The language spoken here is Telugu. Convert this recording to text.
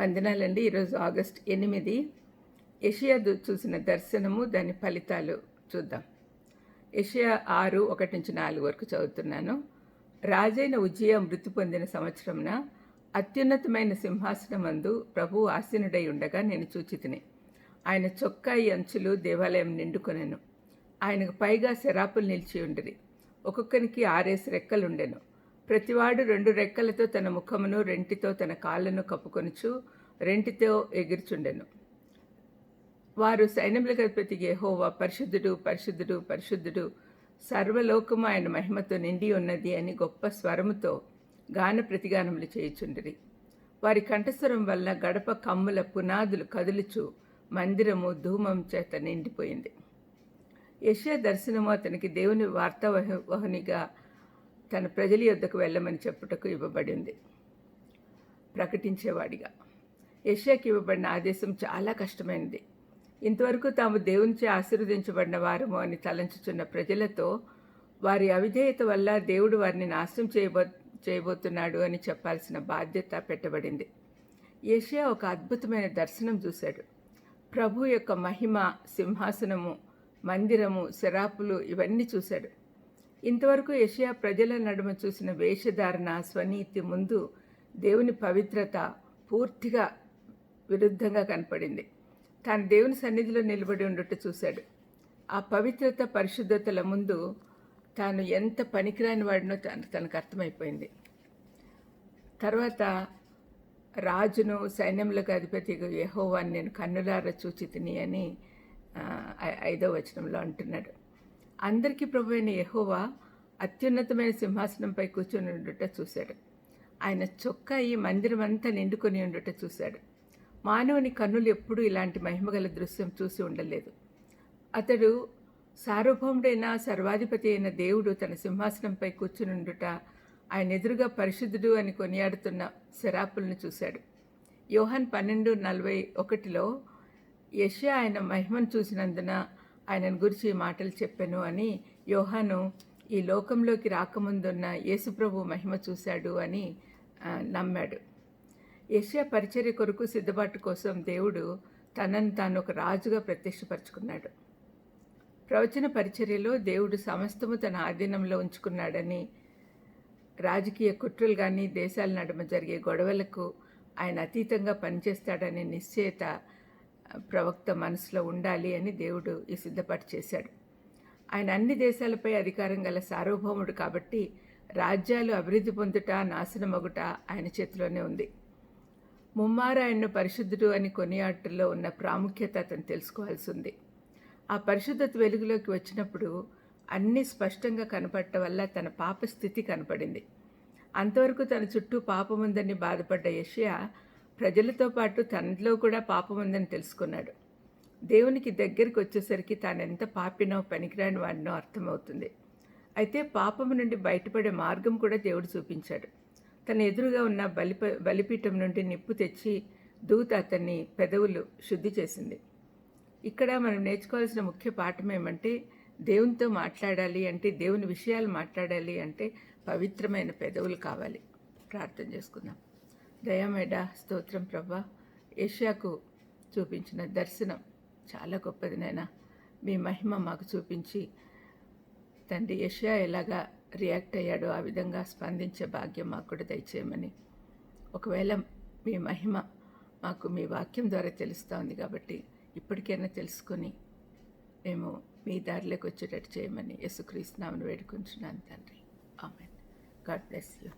వందనాలండి. ఈరోజు ఆగస్ట్ ఎనిమిది. ఏషియా దు- చూసిన దర్శనము దాని ఫలితాలు చూద్దాం. ఏషియా ఆరు ఒకటి నుంచి నాలుగు వరకు చదువుతున్నాను. రాజైన ఉజ్జయ మృతి పొందిన సంవత్సరంన అత్యున్నతమైన సింహాసనమందు ప్రభు ఆసీనుడై ఉండగా నేను చూచితిని. ఆయన చొక్కాయి అంచులు దేవాలయం నిండుకొనెను. ఆయనకు పైగా శరాపులు నిలిచి ఉండరి. ఒక్కొక్కరికి ఆరేసి రెక్కలుండెను. ప్రతివాడు రెండు రెక్కలతో తన ముఖమును రెంటితో తన కాళ్ళను కప్పుకొనుచు రెంటితో ఎగిర్చుండెను. వారు సైన్యములకు అధిపతి యెహోవా పరిశుద్ధుడు పరిశుద్ధుడు పరిశుద్ధుడు సర్వలోకము ఆయన మహిమతో నిండి ఉన్నది అని గొప్ప స్వరముతో గాన ప్రతిగానములు చేయుచుండిరి. వారి కంఠస్వరం వల్ల గడప కమ్ముల పునాదులు కదులుచు మందిరము ధూమం చేత నిండిపోయింది. యశ్యా దర్శనము అతనికి దేవుని వార్తావహనిగా తన ప్రజల యొద్దకు వెళ్ళమని చెప్పుటకు ఇవ్వబడింది. ప్రకటించేవాడిగా. యెషయాకి ఇవ్వబడిన ఆదేశం చాలా కష్టమైనది. ఇంతవరకు తాము దేవునిచే ఆశీర్వదించబడిన వారము అని తలంచుచున్న ప్రజలతో వారి అవిధేయత వల్ల దేవుడు వారిని నాశనం చేయబో చేయబోతున్నాడు అని చెప్పాల్సిన బాధ్యత పెట్టబడింది. ఏషియా ఒక అద్భుతమైన దర్శనం చూశాడు. ప్రభు యొక్క మహిమ సింహాసనము మందిరము శరాపులు ఇవన్నీ చూశాడు. ఇంతవరకు ఏషియా ప్రజల నడుమ చూసిన వేషధారణ స్వనీతి ముందు దేవుని పవిత్రత పూర్తిగా విరుద్ధంగా కనపడింది. తాను దేవుని సన్నిధిలో నిలబడి ఉండట చూశాడు. ఆ పవిత్రత పరిశుద్ధతల ముందు తాను ఎంత పనికిరాని వాడినో తను తనకు అర్థమైపోయింది. తర్వాత రాజును సైన్యములకు అధిపతి యహోవాన్ని నేను కన్నులార చూచితిని అని ఐదో వచనంలో అంటున్నాడు. అందరికీ ప్రభు అయిన యహోవా అత్యున్నతమైన సింహాసనంపై కూర్చొని ఉండుట చూశాడు. ఆయన చొక్కా ఈ మందిరం అంతా నిండుకొని ఉండుట చూశాడు. మానవుని కన్నులు ఎప్పుడూ ఇలాంటి మహిమగల దృశ్యం చూసి ఉండలేదు. అతడు సార్వభౌముడైన సర్వాధిపతి అయిన దేవుడు తన సింహాసనంపై కూర్చునుండుట ఆయన ఎదురుగా పరిశుద్ధుడు అని కొనియాడుతున్న శరాపులను చూశాడు. యోహన్ పన్నెండు నలభై ఒకటిలో యష్యా ఆయన మహిమను చూసినందున ఆయనను గురించి ఈ మాటలు చెప్పాను అని యోహాను ఈ లోకంలోకి రాకముందున్న యేసుప్రభు మహిమ చూశాడు అని నమ్మాడు. యష్యా పరిచర్య కొరకు సిద్ధపాటు కోసం దేవుడు తనను తాను ఒక రాజుగా ప్రత్యక్షపరుచుకున్నాడు. ప్రవచన పరిచర్యలో దేవుడు సమస్తము తన ఆధీనంలో ఉంచుకున్నాడని రాజకీయ కుట్రలు కానీ దేశాల నడుమ జరిగే గొడవలకు ఆయన అతీతంగా పనిచేస్తాడనే నిశ్చయత ప్రవక్త మనసులో ఉండాలి అని దేవుడు ఈ సిద్ధపాటు చేశాడు. ఆయన అన్ని దేశాలపై అధికారం గల సార్వభౌముడు కాబట్టి రాజ్యాలు అభివృద్ధి పొందుట నాశనమగుట ఆయన చేతిలోనే ఉంది. ముమ్మారాయణను పరిశుద్ధుడు అని కొనియాటలో ఉన్న ప్రాముఖ్యత అతను తెలుసుకోవాల్సి ఉంది. ఆ పరిశుద్ధత వెలుగులోకి వచ్చినప్పుడు అన్నీ స్పష్టంగా కనపడటం వల్ల తన పాప స్థితి కనపడింది. అంతవరకు తన చుట్టూ పాపముందని బాధపడ్డ యషియా ప్రజలతో పాటు తనలో కూడా పాపం ఉందని తెలుసుకున్నాడు. దేవునికి దగ్గరికి వచ్చేసరికి తాను ఎంత పాపినో పనికిరాని వాడినో అర్థమవుతుంది. అయితే పాపము నుండి బయటపడే మార్గం కూడా దేవుడు చూపించాడు. తన ఎదురుగా ఉన్న బలిప బలిపీఠం నుండి నిప్పు తెచ్చి దూత అతన్ని పెదవులు శుద్ధి చేసింది. ఇక్కడ మనం నేర్చుకోవాల్సిన ముఖ్య పాఠం ఏమంటే దేవునితో మాట్లాడాలి అంటే దేవుని విషయాలు మాట్లాడాలి అంటే పవిత్రమైన పెదవులు కావాలి. ప్రార్థన చేసుకుందాం. దయామేడ స్తోత్రం ప్రభా. ఏషియాకు చూపించిన దర్శనం చాలా గొప్పది నైనా మీ మహిమ మాకు చూపించి తండ్రి ఏషియా ఎలాగా రియాక్ట్ అయ్యాడో ఆ విధంగా స్పందించే భాగ్యం మాకు కూడా దయచేయమని. ఒకవేళ మీ మహిమ మాకు మీ వాక్యం ద్వారా తెలుస్తూ ఉంది కాబట్టి ఇప్పటికైనా తెలుసుకొని మేము మీ దారిలోకి వచ్చేటట్టు చేయమని యేసుక్రీస్తునామని వేడుకుంటున్నాను తండ్రి. ఆమెన్. God bless you.